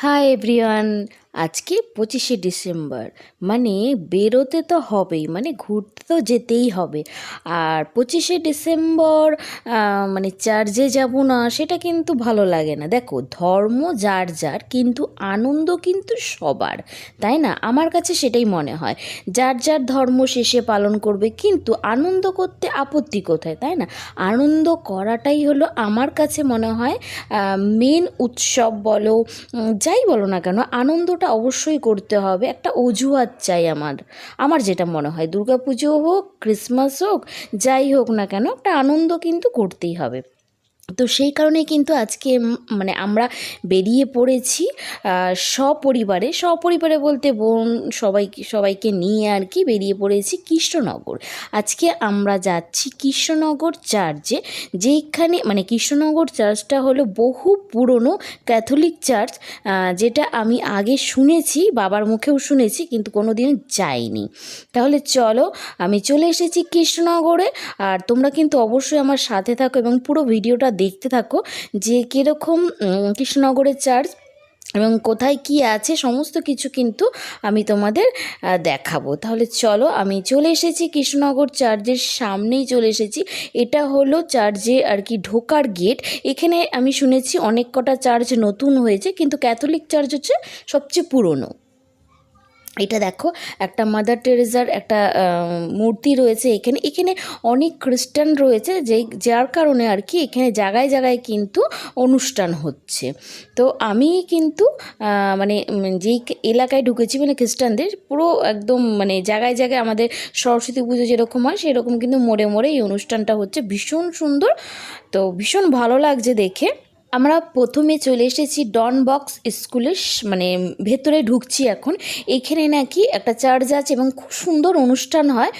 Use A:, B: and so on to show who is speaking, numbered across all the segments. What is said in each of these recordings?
A: Hi everyone, আজকে পঁচিশে December. মানে বেরোতে তো হবেই মানে ঘুরতে তো যেতেই হবে। আর পঁচিশে ডিসেম্বর মানে চার্চে যাব না, সেটা কিন্তু ভালো লাগে না। দেখো, ধর্ম যার যার, কিন্তু আনন্দ কিন্তু সবার, তাই না? আমার কাছে সেটাই মনে হয়। যার যার ধর্ম শেষে পালন করবে, কিন্তু আনন্দ করতে আপত্তি কোথায়, তাই না? আনন্দ করাটাই হলো আমার কাছে মনে হয় মেন উৎসব বলো যাই বলো না কেন আনন্দটা অবশ্যই করতে হবে। একটা অজুহাত চাই আমার। আমার যেটা মনে হয় দুর্গাপুজো হোক, ক্রিসমাস হোক, যাই হোক না কেন, একটা আনন্দ কিন্তু করতেই হবে। তো সেই কারণে কিন্তু আজকে মানে আমরা বেরিয়ে পড়েছি সপরিবারে। সপরিবারে বলতে বোন সবাইকে সবাইকে নিয়ে আর কি বেরিয়ে পড়েছি কৃষ্ণনগর। আজকে আমরা যাচ্ছি কৃষ্ণনগর চার্চে, যেইখানে মানে কৃষ্ণনগর চার্চটা হলো বহু পুরনো ক্যাথলিক চার্চ যেটা আমি আগে শুনেছি, বাবার মুখেও শুনেছি, কিন্তু কোনো দিন যাইনি। তাহলে চলো, আমি চলে এসেছি কৃষ্ণনগরে, আর তোমরা কিন্তু অবশ্যই আমার সাথে থাকো এবং পুরো ভিডিওটা দেখতে থাকো যে কীরকম কৃষ্ণনগরের চার্চ এবং কোথায় কি আছে, সমস্ত কিছু কিন্তু আমি তোমাদের দেখাবো। তাহলে চলো, আমি চলে এসেছি কৃষ্ণনগর চার্চের সামনেই চলে এসেছি। এটা হলো চার্চে আর কি ঢোকার গেট এখানে আমি শুনেছি অনেক কটা চার্চ নতুন হয়েছে, কিন্তু ক্যাথলিক চার্চ হচ্ছে সবচেয়ে পুরনো। এটা দেখো, একটা মাদার টেরেজার একটা মূর্তি রয়েছে এখানে। এখানে অনেক খ্রিস্টান রয়েছে যেই, যার কারণে আর কি এখানে জায়গায় জায়গায় কিন্তু অনুষ্ঠান হচ্ছে। তো আমি কিন্তু মানে যেই এলাকায় ঢুকেছি মানে খ্রিস্টানদের, পুরো একদম মানে জায়গায় জায়গায় আমাদের সরস্বতী পুজো যেরকম হয়, সেরকম কিন্তু মোড়ে মোড়ে এই অনুষ্ঠানটা হচ্ছে। ভীষণ সুন্দর, তো ভীষণ ভালো লাগছে দেখে। আমরা প্রথমে চলে এসেছি ডন বক্স স্কুলের মানে ভেতরে ঢুকছি এখন। এখানে নাকি একটা চার্জ আছে এবং খুব সুন্দর অনুষ্ঠান হয়।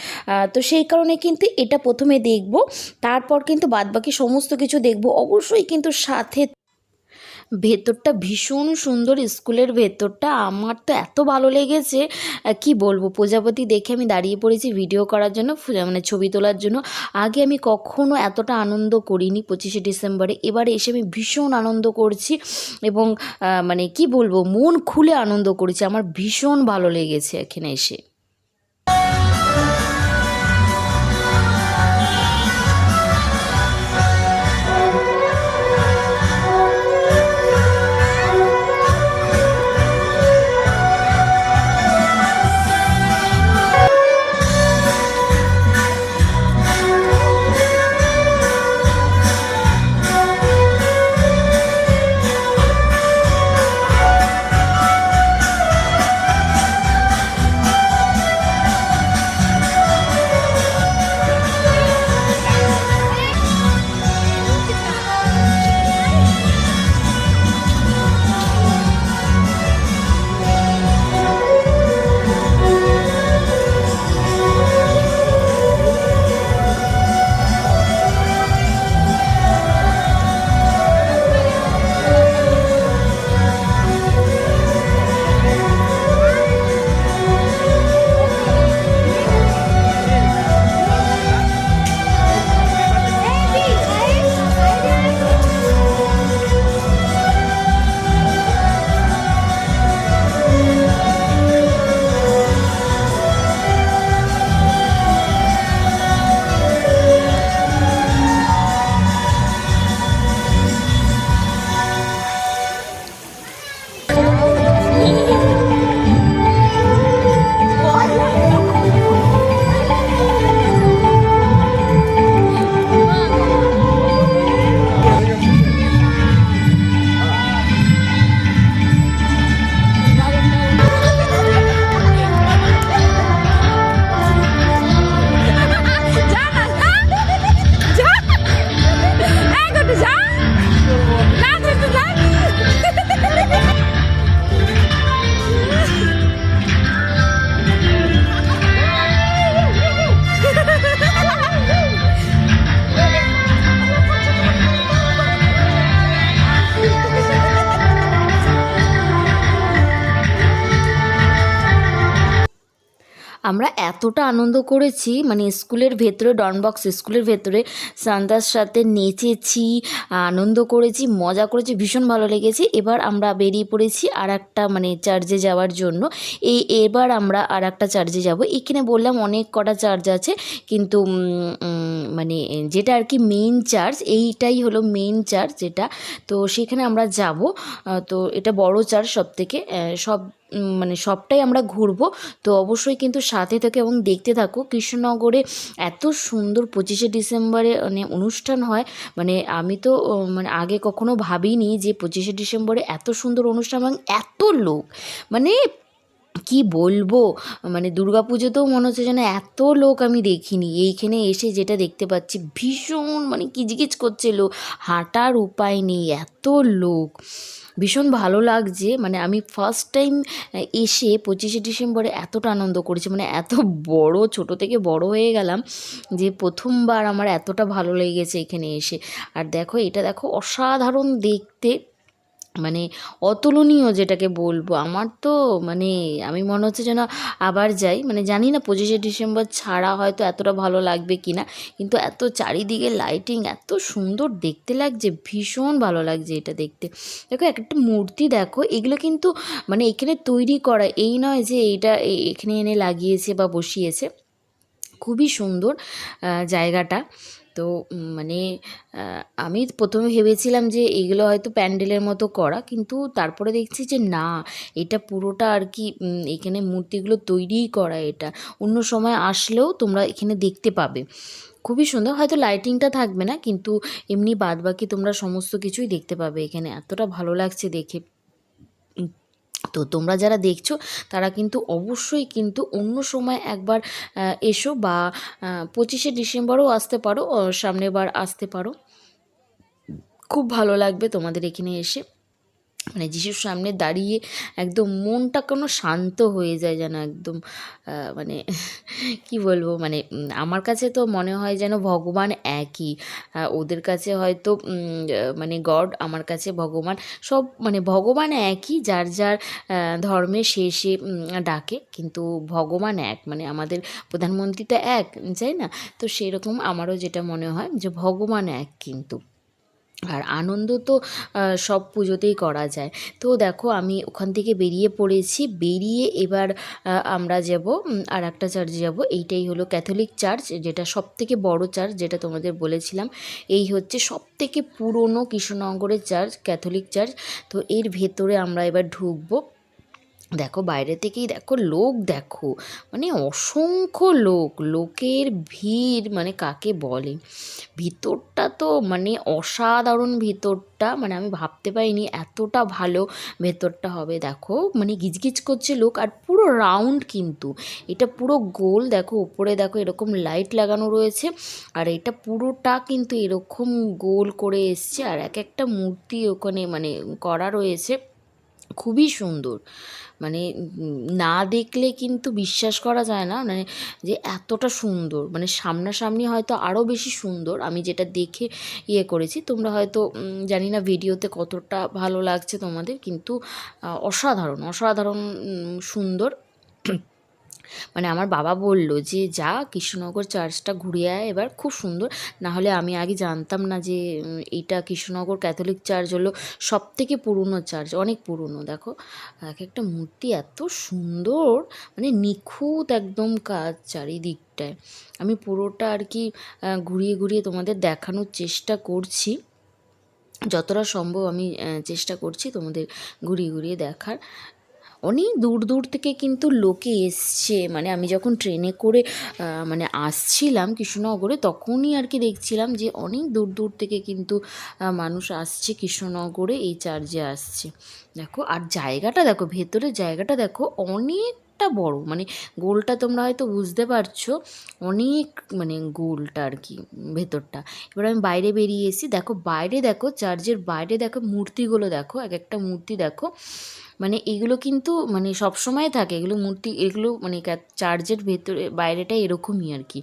A: তো সেই কারণে কিন্তু এটা প্রথমে দেখব। তারপর কিন্তু বাদবাকি সমস্ত কিছু দেখব। অবশ্যই কিন্তু সাথে ভেতরটা ভীষণ সুন্দর, স্কুলের ভেতরটা। আমার তো এত ভালো লেগেছে। কি বলব? প্রজাপতি দেখে আমি দাঁড়িয়ে পড়েছি ভিডিও করার জন্য মানে ছবি তোলার জন্য। আগে আমি কখনো এতটা আনন্দ করিনি পঁচিশে ডিসেম্বরে। এবারে এসে আমি ভীষণ আনন্দ করছি এবং মানে কি বলব? মন খুলে আনন্দ করেছি। আমার ভীষণ ভালো লেগেছে এখানে এসে। এতটা আনন্দ করেছি মানে স্কুলের ভেতরে ডনবক্স স্কুলের ভেতরে সান্তার সাথে নেচেছি, আনন্দ করেছি, মজা করেছি, ভীষণ ভালো লেগেছে। এবার আমরা বেরিয়ে পড়েছি আর একটা মানে চার্জে যাওয়ার জন্য। এই এবার আমরা আর একটা চার্জে যাব। এখানে বললাম অনেক কটা চার্জ আছে, কিন্তু মানে যেটা আর কি মেইন চার্জ এইটাই হলো মেইন চার্জ যেটা। তো সেখানে আমরা যাব। তো এটা বড় চার্জ সব থেকে সব মানে সবটাই আমরা ঘুরবো। তো অবশ্যই কিন্তু সাথে থেকে এবং দেখতে থাকো, কৃষ্ণনগরে এত সুন্দর পঁচিশে ডিসেম্বরে মানে অনুষ্ঠান হয়। মানে আমি তো মানে আগে কখনো ভাবিনি যে পঁচিশে ডিসেম্বরে এত সুন্দর অনুষ্ঠান এবং এত লোক। মানে কি বলব? মানে দুর্গা পুজোতেও মনে হচ্ছে যেন এত লোক আমি দেখিনি। এইখানে এসে যেটা দেখতে পাচ্ছি, ভীষণ মানে কিচকিচ করছে লোক। হাঁটার উপায় নেই, এত লোক। ভীষণ ভালো লাগছে। মানে আমি ফার্স্ট টাইম এসে পঁচিশে ডিসেম্বরে এতটা আনন্দ করেছি। মানে এত বড়, ছোট থেকে বড় হয়ে গেলাম যে প্রথমবার আমার এতটা ভালো লেগেছে এখানে এসে। আর দেখো, এটা দেখো অসাধারণ দেখতে। মানে অতুলনীয় যেটাকে বলব, আমার তো মানে আমি মনে হচ্ছে যেন আবার যাই। মানে জানি না পঁচিশে ডিসেম্বর ছাড়া হয়তো এতটা ভালো লাগবে কি না কিন্তু এত চারিদিকে লাইটিং এত সুন্দর দেখতে লাগছে, ভীষণ ভালো লাগছে এটা দেখতে। দেখো এক একটা মূর্তি দেখো, এগুলো কিন্তু মানে এখানে তৈরি করা, এই নয় যে এইটা এখানে এনে লাগিয়েছে বা বসিয়েছে। খুবই সুন্দর জায়গাটা। তো মানে আমি প্রথমে ভেবেছিলাম যে এগুলো হয়তো প্যান্ডেলের মতো করা, কিন্তু তারপরে দেখছি যে না, এটা পুরোটা আর কি এখানে মূর্তিগুলো তৈরিই করা এটা। অন্য সময় আসলেও তোমরা এখানে দেখতে পাবে। খুবই সুন্দর, হয়তো লাইটিংটা থাকবে না, কিন্তু এমনি বাদবাকি তোমরা সমস্ত কিছুই দেখতে পাবে এখানে। এতটা ভালো লাগছে দেখে। তো তোমরা যারা দেখছ, তারা কিন্তু অবশ্যই কিন্তু অন্য সময় একবার এসো বা পঁচিশে ডিসেম্বরও আসতে পারো সামনের বার আসতে পারো। খুব ভালো লাগবে তোমাদের এখানে এসে। মানে যিশুর সামনে দাঁড়িয়ে একদম মনটা কোনো শান্ত হয়ে যায় যেন একদম মানে কি বলব মানে আমার কাছে তো মনে হয় যেন ভগবান একই। ওদের কাছে হয়তো মানে গড, আমার কাছে ভগবান, সব মানে ভগবান একই যার যার ধর্মে সে ডাকে, কিন্তু ভগবান এক মানে আমাদের প্রধানমন্ত্রী তো এক, তাই না? তো সেরকম আমারও যেটা মনে হয় যে ভগবান এক কিন্তু। আর আনন্দ তো সব পুজোতেই করা যায়। তো দেখো, আমি ওখান থেকে বেরিয়ে পড়েছি। বেরিয়ে এবার আমরা যাব আর একটা চার্চে যাব। এইটাই হলো ক্যাথলিক চার্চ যেটা সব থেকে বড় চার্চ যেটা তোমাদের বলেছিলাম। এই হচ্ছে সব থেকে পুরনো কৃষ্ণনগরের চার্চ ক্যাথলিক চার্চ তো এর ভেতরে আমরা এবার ঢুকবো। দেখো বাইরে থেকেই দেখো লোক দেখো মানে অসংখ্য লোক, লোকের ভিড় মানে কাকে বলে? ভিতরটা তো মানে অসাধারণ ভিতরটা মানে আমি ভাবতে পারিনি এতটা ভালো ভেতরটা হবে, দেখো মানে গিজগিজ করছে লোক আর পুরো রাউন্ড কিন্তু, এটা পুরো গোল, দেখো উপরে দেখো এরকম লাইট লাগানো রয়েছে আর এটা পুরোটা কিন্তু এরকম গোল করে এসছে আর এক একটা মূর্তি ওখানে মানে করা রয়েছে, খুবই সুন্দর। মানে না দেখলে কিন্তু বিশ্বাস করা যায় না। মানে যে এতটা সুন্দর মানে সামনাসামনি হয়তো আরও বেশি সুন্দর, আমি যেটা দেখে ইয়ে করেছি। তোমরা হয়তো জানি না ভিডিওতে কতটা ভালো লাগছে তোমাদের, কিন্তু অসাধারণ অসাধারণ সুন্দর। মানে আমার বাবা বলল যে, যা কৃষ্ণনগর চার্চটা ঘুরে আয় এবার, খুব সুন্দর। না হলে আমি আগে জানতাম না যে এইটা কৃষ্ণনগর ক্যাথলিক চার্চ হলো সব থেকে পুরনো চার্চ, অনেক পুরনো। দেখো, এক একটা মূর্তি এত সুন্দর মানে নিখুঁত একদম কাজ চারিদিকটায়। আমি পুরোটা আর কি ঘুরিয়ে ঘুরিয়ে তোমাদের দেখানোর চেষ্টা করছি। যতটা সম্ভব আমি চেষ্টা করছি তোমাদের ঘুরিয়ে ঘুরিয়ে দেখার। অনেক দূর দূর থেকে কিন্তু লোকে এসছে। মানে আমি যখন ট্রেনে করে মানে আসছিলাম কৃষ্ণনগরে, তখনই আর কি দেখছিলাম যে অনেক দূর দূর থেকে কিন্তু মানুষ আসছে কৃষ্ণনগরে, এই চার্জে আসছে। দেখো, আর জায়গাটা দেখো, ভেতরের জায়গাটা দেখো, অনেকটা বড়। মানে গোলটা তোমরা হয়তো বুঝতে পারছ, অনেক মানে গোলটা আর কি ভেতরটা। এবার আমি বাইরে বেরিয়ে এসেছি। দেখো, বাইরে দেখো, চার্চের বাইরে দেখো, মূর্তিগুলো দেখো, এক একটা মূর্তি দেখো। মানে এগুলো কিন্তু মানে সবসময় থাকে। এগুলো মূর্তি, এগুলো মানে চার্চের ভেতরে বাইরেটা এরকমই আর কি।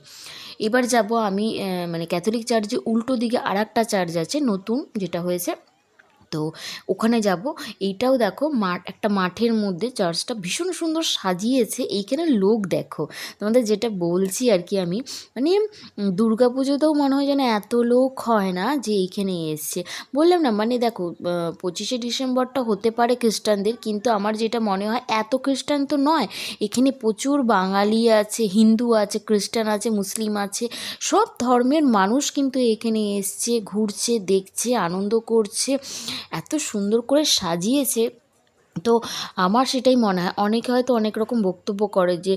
A: এবার যাব আমি মানে ক্যাথলিক চার্চে উল্টো দিকে আর একটা চার্চ আছে নতুন, যেটা হয়েছে তো ওখানে যাব। এইটাও দেখো মাঠ একটা মাঠের মধ্যে চার্চটা ভীষণ সুন্দর সাজিয়েছে। এইখানে লোক দেখো, তোমাদের যেটা বলছি আর কি আমি মানে দুর্গা পুজোতেও মনে হয় যেন এত লোক হয় না যে এইখানে এসছে। বললাম না মানে দেখো পঁচিশে ডিসেম্বরটা হতে পারে খ্রিস্টানদের, কিন্তু আমার যেটা মনে হয় এত খ্রিস্টান তো নয়। এখানে প্রচুর বাঙালি আছে, হিন্দু আছে, খ্রিস্টান আছে, মুসলিম আছে, সব ধর্মের মানুষ কিন্তু এখানে এসছে, ঘুরছে, দেখছে, আনন্দ করছে। এত সুন্দর করে সাজিয়েছে। তো আমার সেটাই মনে হয়, অনেকে হয়তো অনেক রকম বক্তব্য করে যে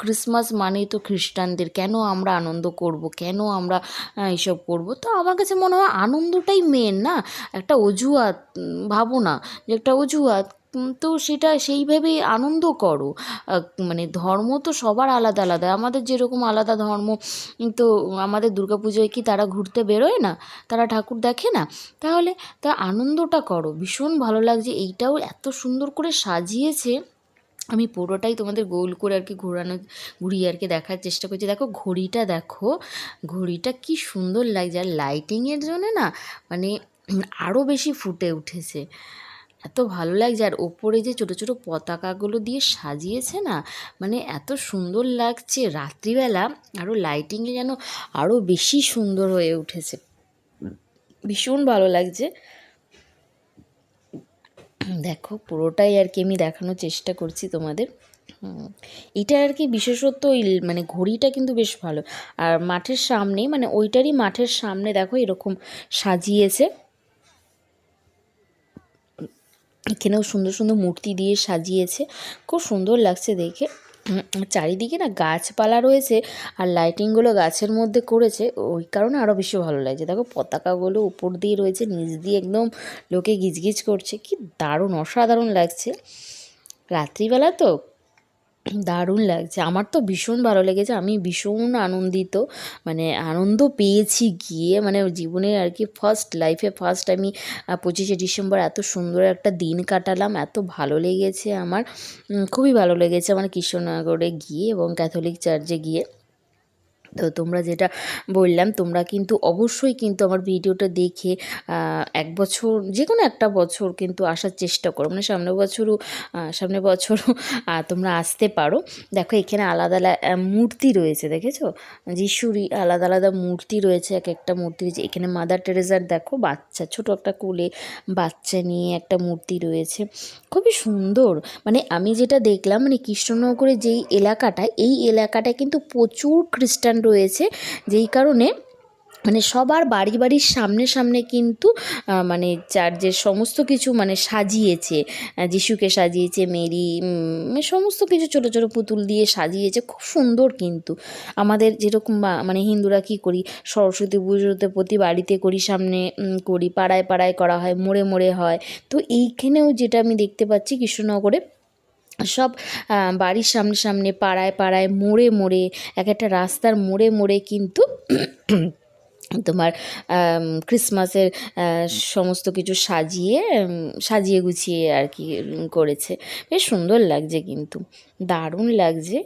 A: ক্রিসমাস মানেই তো খ্রিস্টানদের, কেন আমরা আনন্দ করব, কেন আমরা এইসব করব? তো আমার কাছে মনে হয় আনন্দটাই মেন না? একটা অজুহাত ভাবো না যে একটা অজুহাত তো সেটা সেইভাবেই আনন্দ করো। মানে ধর্ম তো সবার আলাদা আলাদা। আমাদের যেরকম আলাদা ধর্ম, তো আমাদের পুজোয় কি তারা ঘুরতে বেরোয় না? তারা ঠাকুর দেখে না? তাহলে তা আনন্দটা করো। ভীষণ ভালো লাগছে। এইটাও এত সুন্দর করে সাজিয়েছে। আমি পুরোটাই তোমাদের গোল করে আর কি ঘোরানো, ঘুরিয়ে আর কি দেখার চেষ্টা করছি। দেখো ঘড়িটা দেখো, ঘড়িটা কি সুন্দর লাগছে। আর লাইটিংয়ের জন্য না মানে আরও বেশি ফুটে উঠেছে। এত ভালো লাগছে। আর ওপরে যে ছোটো ছোটো পতাকাগুলো দিয়ে সাজিয়েছে না মানে এত সুন্দর লাগছে। রাত্রিবেলা আরও লাইটিংয়ে যেন আরও বেশি সুন্দর হয়ে উঠেছে। ভীষণ ভালো লাগছে। দেখো, পুরোটাই আর কি আমি দেখানোর চেষ্টা করছি তোমাদের। এটা আর কি বিশেষত্ব মানে ঘড়িটা কিন্তু বেশ ভালো। আর মাঠের সামনে মানে ওইটারই মাঠের সামনে দেখো এরকম সাজিয়েছে। এখানেও সুন্দর সুন্দর মূর্তি দিয়ে সাজিয়েছে। খুব সুন্দর লাগছে দেখে। চারিদিকে না গাছপালা রয়েছে আর লাইটিংগুলো গাছের মধ্যে করেছে। ওই কারণে আরও বেশি ভালো লাগছে। দেখো পতাকাগুলো উপর দিয়ে রয়েছে, নিচ দিয়ে একদম লোকে গিজগিজ করছে। কি দারুণ, অসাধারণ লাগছে। রাত্রিবেলা তো দারুণ লাগছে। আমার তো ভীষণ ভালো লেগেছে। আমি ভীষণ আনন্দিত মানে আনন্দ পেয়েছি গিয়ে। মানে জীবনে আর কি ফার্স্ট লাইফে ফার্স্ট আমি পঁচিশে ডিসেম্বর এত সুন্দর একটা দিন কাটালাম। এত ভালো লেগেছে আমার। খুবই ভালো লেগেছে আমার কৃষ্ণনগরে গিয়ে এবং ক্যাথলিক চার্চে গিয়ে। তো তোমরা যেটা বললাম, তোমরা কিন্তু অবশ্যই কিন্তু আমার ভিডিওটা দেখে এক বছর যে কোনো একটা বছর কিন্তু আসার চেষ্টা করো। মানে সামনের বছরও সামনে বছরও তোমরা আসতে পারো। দেখো এখানে আলাদা আলাদা মূর্তি রয়েছে, দেখেছ? যিশুরই আলাদা আলাদা মূর্তি রয়েছে, এক একটা মূর্তি রয়েছে। এখানে মাদার টেরেজার দেখো, বাচ্চা, ছোট একটা কোলে বাচ্চা নিয়ে একটা মূর্তি রয়েছে। খুবই সুন্দর। মানে আমি যেটা দেখলাম মানে কৃষ্ণনগরে যেই এলাকাটা, এই এলাকাটা কিন্তু প্রচুর খ্রিস্টান রয়েছে, যেই কারণে মানে সবার বাড়ি বাড়ির সামনে সামনে কিন্তু মানে চার্চের সমস্ত কিছু মানে সাজিয়েছে যিশুকে সাজিয়েছে, মেরি সমস্ত কিছু ছোটো ছোটো পুতুল দিয়ে সাজিয়েছে, খুব সুন্দর কিন্তু। আমাদের যেরকম মানে হিন্দুরা কী করি, সরস্বতী পুজোতে প্রতি বাড়িতে করি, সামনে করি, পাড়ায় পাড়ায় করা হয়, মোড়ে মোড়ে হয়। তো এইখানেও যেটা আমি দেখতে পাচ্ছি কৃষ্ণনগরে সব বাড়ির সামনে সামনে পাড়ায় পাড়ায় মোড়ে মোড়ে, এক একটা রাস্তার মোড়ে মোড়ে কিন্তু তোমার ক্রিসমাসের সমস্ত কিছু সাজিয়ে সাজিয়ে গুছিয়ে আর কি করেছে। বেশ সুন্দর লাগছে কিন্তু, দারুণ লাগছে।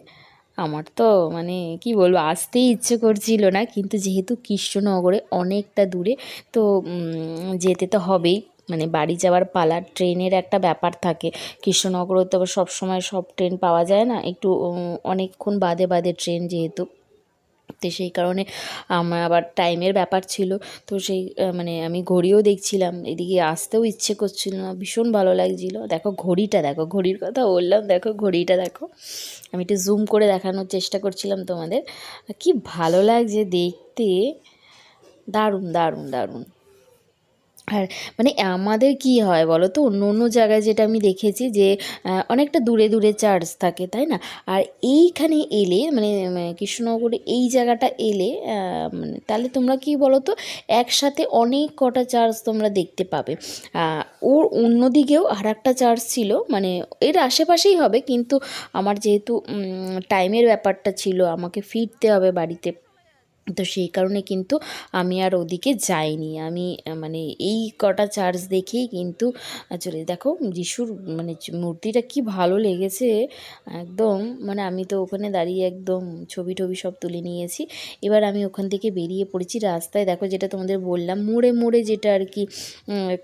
A: আমার তো মানে কি বলব, আসতেই ইচ্ছে করছিল না, কিন্তু যেহেতু কৃষ্ণনগরে অনেকটা দূরে, তো যেতে তো হবেই। মানে বাড়ি যাওয়ার পালা, ট্রেনের একটা ব্যাপার থাকে। কৃষ্ণনগরে তো আবার সবসময় সব ট্রেন পাওয়া যায় না, একটু অনেকক্ষণ বাদে বাদে ট্রেন যেহেতু। তো সেই কারণে আমার আবার টাইমের ব্যাপার ছিল। তো সেই মানে আমি ঘড়িও দেখছিলাম, এদিকে আসতেও ইচ্ছে করছিল না, ভীষণ ভালো লাগছিল। দেখো ঘড়িটা, দেখো ঘড়ির কথা বললাম, দেখো ঘড়িটা, দেখো। আমি একটু জুম করে দেখানোর চেষ্টা করছিলাম তোমাদের। কি ভালো লাগছে দেখতে। দারুণ দারুণ দারুণ। আর মানে আমাদের কি হয় বলো তো? অন্য অন্য জায়গায় যেটা আমি দেখেছি যে অনেকটা দূরে দূরে চার্চ থাকে, তাই না? আর এইখানে এলে মানে কৃষ্ণনগরে এই জায়গাটা এলে মানে তাহলে তোমরা কি বলো তো, একসাথে অনেক কটা চার্চ তোমরা দেখতে পাবে। ওর অন্যদিকেও আর একটা চার্চ ছিল মানে এর আশেপাশেই হবে, কিন্তু আমার যেহেতু টাইমের ব্যাপারটা ছিল, আমাকে ফিরতে হবে বাড়িতে। তো সেই কারণে কিন্তু আমি আর ওদিকে যাইনি। আমি মানে এই কটা চার্জ দেখেই কিন্তু চলে দেখো যিশুর মানে মূর্তিটা কি ভালো লেগেছে, একদম মানে আমি তো ওখানে দাঁড়িয়ে একদম ছবি টবি সব তুলে নিয়েছি। এবার আমি ওখান থেকে বেরিয়ে পড়েছি রাস্তায়। দেখো যেটা তোমাদের বললাম, মোড়ে মোড়ে যেটা আর কি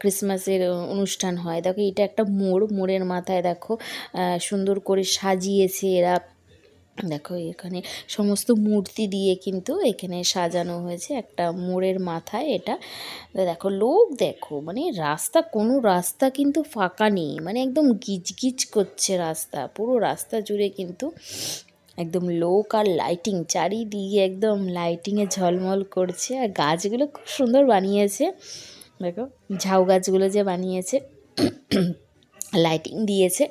A: ক্রিসমাসের অনুষ্ঠান হয়। দেখো এটা একটা মোড়, মোড়ের মাথায় দেখো সুন্দর করে সাজিয়েছে এরা। দেখো, এখানে সমস্ত মূর্তি দিয়ে কিন্তু এখানে সাজানো হয়েছে একটা মোড়ের মাথায় এটা। দেখো, লোক দেখো মানে রাস্তা, কোনো রাস্তা কিন্তু ফাঁকা নেই মানে একদম গিজগিজ করছে রাস্তা, পুরো রাস্তা জুড়ে কিন্তু একদম লোক আর লাইটিং চারিদিকে একদম লাইটিংয়ে ঝলমল করছে, আর গাছগুলো খুব সুন্দর বানিয়েছে। দেখো, ঝাউ গাছগুলো যে বানিয়েছে। লাইটিং দিয়েছে।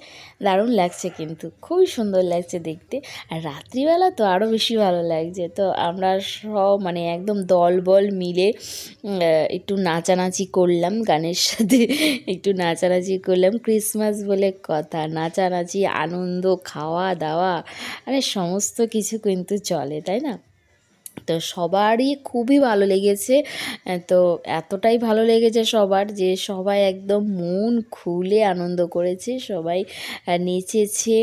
A: দারুণ লাগছে কিন্তু। খুবই সুন্দর লাগছে দেখতে। আর রাত্রিবেলা তো আরও বেশি ভালো লাগছে। তো আমরা সব মানে একদম দল বল মিলে একটু নাচানাচি করলাম গানের সাথে। একটু নাচানাচি করলাম। ক্রিসমাস বলে কথা। নাচানাচি, আনন্দ খাওয়া দাওয়া মানে সমস্ত কিছু কিন্তু চলে, তাই না? তো সবারই খুবই ভালো লেগেছে। তো এতটাই ভালো লেগেছে সবার যে সবাই একদম মন খুলে আনন্দ করেছে, সবাই নেচেছে।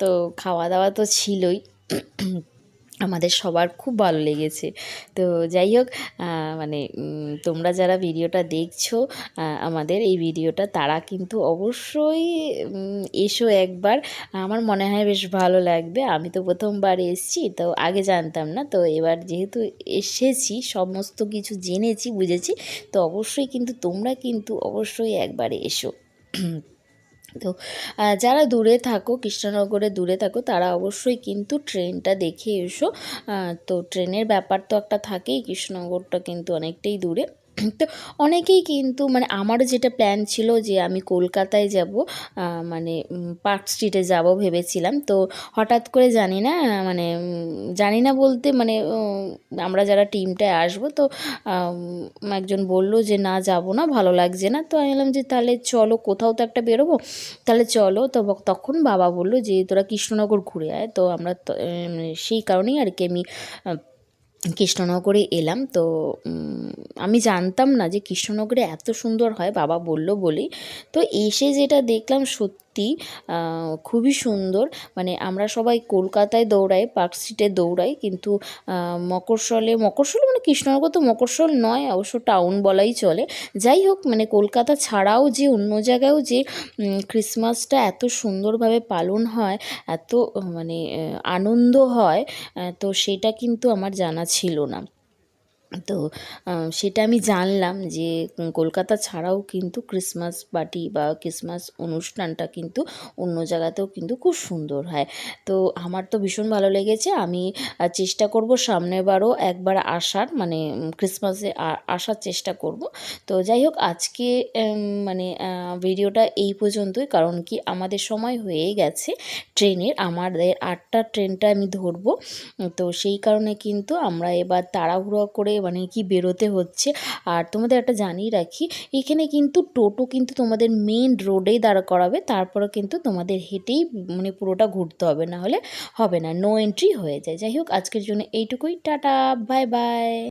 A: তো খাওয়া দাওয়া তো ছিলই। আমাদের সবার খুব ভালো লেগেছে। তো যাই হোক মানে তোমরা যারা ভিডিওটা দেখছ আমাদের এই ভিডিওটা, তারা কিন্তু অবশ্যই এসো একবার। আমার মনে হয় বেশ ভালো লাগবে। আমি তো প্রথমবার এসেছি, তো আগে জানতাম না। তো এবার যেহেতু এসেছি, সমস্ত কিছু জেনেছি, বুঝেছি, তো অবশ্যই কিন্তু তোমরা কিন্তু অবশ্যই একবার এসো। তো যারা দূরে থাকো, কৃষ্ণনগরে দূরে থাকো, তারা অবশ্যই কিন্তু ট্রেনটা দেখে এসো। তো ট্রেনের ব্যাপার তো একটা থাকেই, কৃষ্ণনগরটা কিন্তু অনেকটাই দূরে। তো অনেকেই কিন্তু মানে আমারও যেটা প্ল্যান ছিল যে আমি কলকাতায় যাব মানে পার্ক স্ট্রিটে যাব ভেবেছিলাম। তো হঠাৎ করে জানি না মানে জানি না বলতে মানে আমরা যারা টিমটায় আসব তো একজন বলল যে না যাব না ভালো লাগছে না। তো আমি বললাম যে তাহলে চলো কোথাও তো একটা বেরোবো। তাহলে চলো তো তখন বাবা বলল যে তোরা কৃষ্ণনগর ঘুরে আয়। তো আমরা উম, সেই কারণেই আর কি আমি কৃষ্ণনগরে এলাম, তো আমি জানতাম না যে কৃষ্ণনগরে এত সুন্দর হয়, বাবা বলল বলেই। তো এসে যেটা দেখলাম সত্যি আহ, খুবই সুন্দর। মানে আমরা সবাই কলকাতায় দৌড়াই পার্ক স্ট্রিটে দৌড়াই কিন্তু মকরশলে মকরশল মানে কৃষ্ণনগর তো মকরশল নয় অবশ্য টাউন বলাই চলে। যাই হোক মানে কলকাতা ছাড়াও যে অন্য জায়গায়ও যে ক্রিসমাসটা এত সুন্দরভাবে পালন হয় এত মানে আনন্দ হয় তো সেটা কিন্তু আমার জানা ছিল না। তো সেটা আমি জানলাম যে কলকাতা ছাড়াও কিন্তু ক্রিসমাস পার্টি বা ক্রিসমাস অনুষ্ঠানটা কিন্তু অন্য জায়গাতেও কিন্তু খুব সুন্দর হয়। তো, আমার তো ভীষণ ভালো লেগেছে। আমি চেষ্টা করব সামনের বারও একবার আসার মানে ক্রিসমাসে আসার চেষ্টা করব। তো, যাই হোক, আজকে মানে ভিডিওটা এই পর্যন্তই। কারণ কি, আমাদের সময় হয়ে গেছে ট্রেনের। আমাদের আটটা ট্রেনটা আমি ধরবো। তো, সেই কারণে কিন্তু আমরা এবার তাড়াহুড়ো করে মানে কি বেরোতে হচ্ছে। আর তোমাদের একটা জানিয়ে রাখি, এখানে কিন্তু টোটো কিন্তু তোমাদের মেন রোডেই দাঁড় করাবে, তারপরে কিন্তু তোমাদের হেঁটেই মানে পুরোটা ঘুরতে হবে না হলে হবে না নো এন্ট্রি হয়ে যায়। যাই হোক, আজকের জন্য এইটুকুই, টাটা বাই বাই